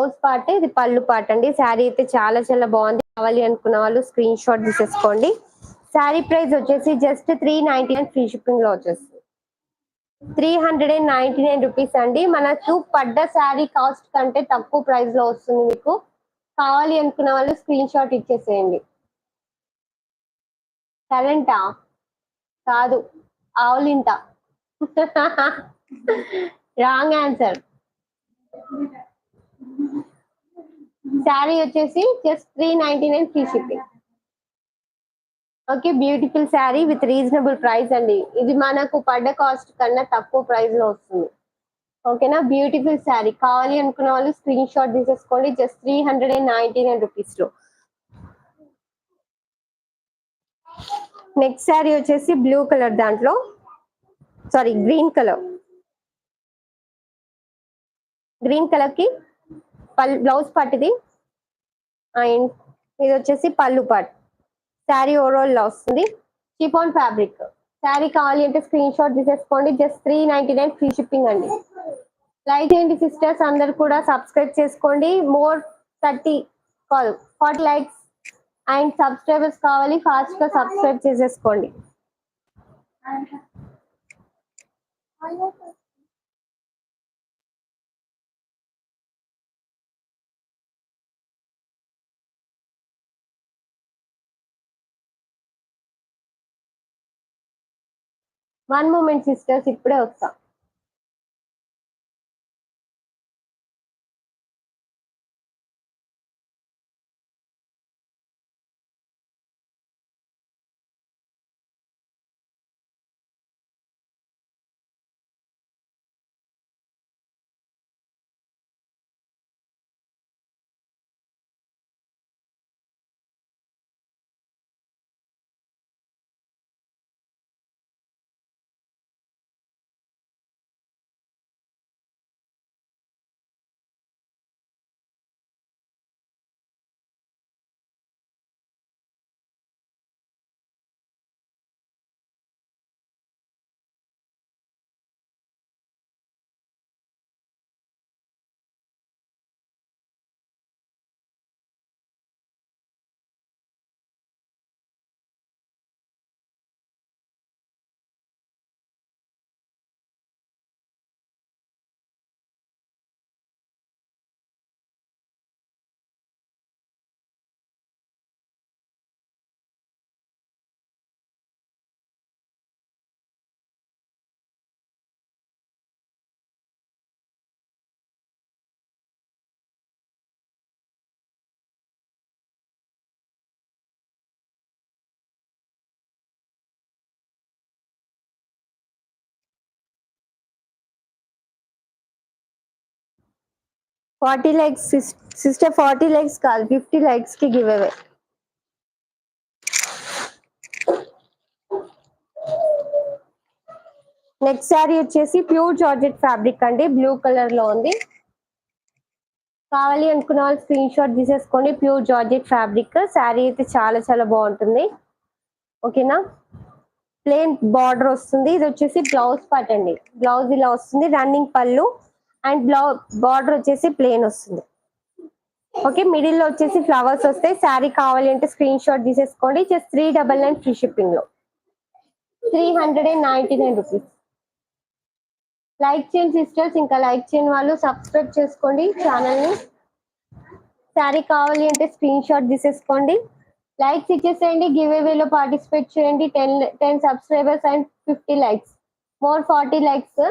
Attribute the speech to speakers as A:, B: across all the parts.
A: Blouse part ఇది పళ్ళు part అండి. శారీ అయితే చాలా చాలా బాగుంది. కావాలి అనుకున్న వాళ్ళు స్క్రీన్ షాట్ తీసేసుకోండి. శారీ ప్రైస్ వచ్చేసి just three ninety nine free షిప్పింగ్లో వచ్చేస్తుంది. Three hundred and ninety nine rupees అండి మనకు పడ్డ శారీ కాస్ట్ కంటే తక్కువ ప్రైస్లో వస్తుంది మీకు. కావాలి అనుకున్న వాళ్ళు స్క్రీన్ షాట్ ఇచ్చేసేయండి. కరెంటా కాదు. ఆవులింత రాంగ్ ఆన్సర్ శారీ వచ్చేసి just three ninety nine free shipping okay beautiful sari with reasonable price అండి. ఇది మనకు పడ్డ కాస్ట్ కన్నా తక్కువ ప్రైస్లో వస్తుంది. ఓకేనా బ్యూటిఫుల్ శారీ. కావాలి అనుకున్న వాళ్ళు స్క్రీన్ షాట్ తీసేసుకోండి. Just three hundred and ninety nine రూపీస్లో. నెక్స్ట్ శారీ వచ్చేసి బ్లూ కలర్ దాంట్లో. సారీ గ్రీన్ కలర్ గ్రీన్ కలర్కి పల్ బ్లౌజ్ పార్ట్ ఇది. అండ్ ఇది వచ్చేసి పళ్ళు పార్ట్. శారీ ఓవరాల్లో వస్తుంది. ఆన్ ఫ్యాబ్రిక్ శారీ కావాలి అంటే స్క్రీన్ షాట్ తీసేసుకోండి. Just three ninety nine free shipping అండి. లైక్ చేయండి సిస్టర్స్ అందరు కూడా సబ్స్క్రైబ్ చేసుకోండి. More thirty call forty likes and subscribers కావాలి. ఫాస్ట్గా సబ్స్క్రైబ్ చేసేసుకోండి. వన్ మూమెంట్ సిస్టర్స్ ఇప్పుడే వస్తా. Forty likes sister forty likes కాదు ఫిఫ్టీ లైక్స్కి గివ్ అవే. నెక్స్ట్ శారీ వచ్చేసి ప్యూర్ జార్జెట్ ఫ్యాబ్రిక్ అండి బ్లూ కలర్లో ఉంది. కావాలి అనుకున్న వాళ్ళు స్క్రీన్ షాట్ తీసేసుకోండి ప్యూర్ జార్జెట్ ఫ్యాబ్రిక్. శారీ అయితే చాలా చాలా బాగుంటుంది. ఓకేనా? ప్లేన్ బార్డర్ వస్తుంది. ఇది వచ్చేసి బ్లౌజ్ పార్ట్ అండి. బ్లౌజ్ ఇలా వస్తుంది. రన్నింగ్ పళ్ళు అండ్ బ్లౌ బార్డర్ వచ్చేసి ప్లేన్ వస్తుంది. ఓకే మిడిల్లో వచ్చేసి ఫ్లవర్స్ వస్తాయి. శారీ కావాలి అంటే స్క్రీన్ షాట్ తీసేసుకోండి. Just three double nine free షిప్పింగ్లో. Three hundred and ninety nine rupees. Like చేయండి సిస్టర్స్. ఇంకా లైక్ చేయని వాళ్ళు సబ్స్క్రైబ్ చేసుకోండి ఛానల్ని శారీ కావాలి అంటే స్క్రీన్ షాట్ తీసేసుకోండి. లైక్స్ ఇచ్చేసేయండి. గివ్లో పార్టిసిపేట్ చేయండి. Ten ten subscribers and fifty likes. More forty likes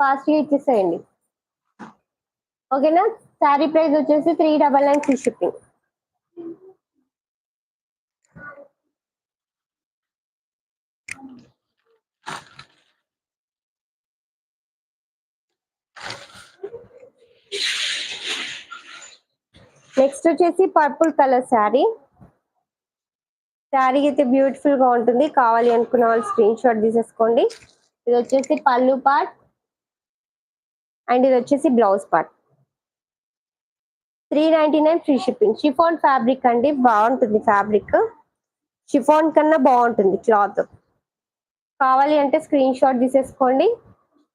A: ఫాస్ట్గా ఇచ్చేసేయండి. ఓకేనా? శారీ ప్రైస్ వచ్చేసి three double nine free shipping. Next వచ్చేసి పర్పుల్ కలర్ శారీ. శారీ అయితే బ్యూటిఫుల్గా ఉంటుంది. కావాలి అనుకున్న వాళ్ళు స్క్రీన్ షాట్ తీసేసుకోండి. ఇది వచ్చేసి పళ్ళు పార్ట్ అండ్ ఇది వచ్చేసి blouse part three ninety nine free shipping chiffon fabric అండి బాగుంటుంది ఫ్యాబ్రిక్ షిఫాన్ కన్నా బాగుంటుంది క్లాత్ కావాలి అంటే స్క్రీన్ షాట్ తీసేసుకోండి.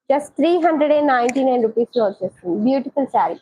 A: Just three hundred and ninety nine రూపీస్లో వచ్చేస్తుంది. బ్యూటిఫుల్ శారీ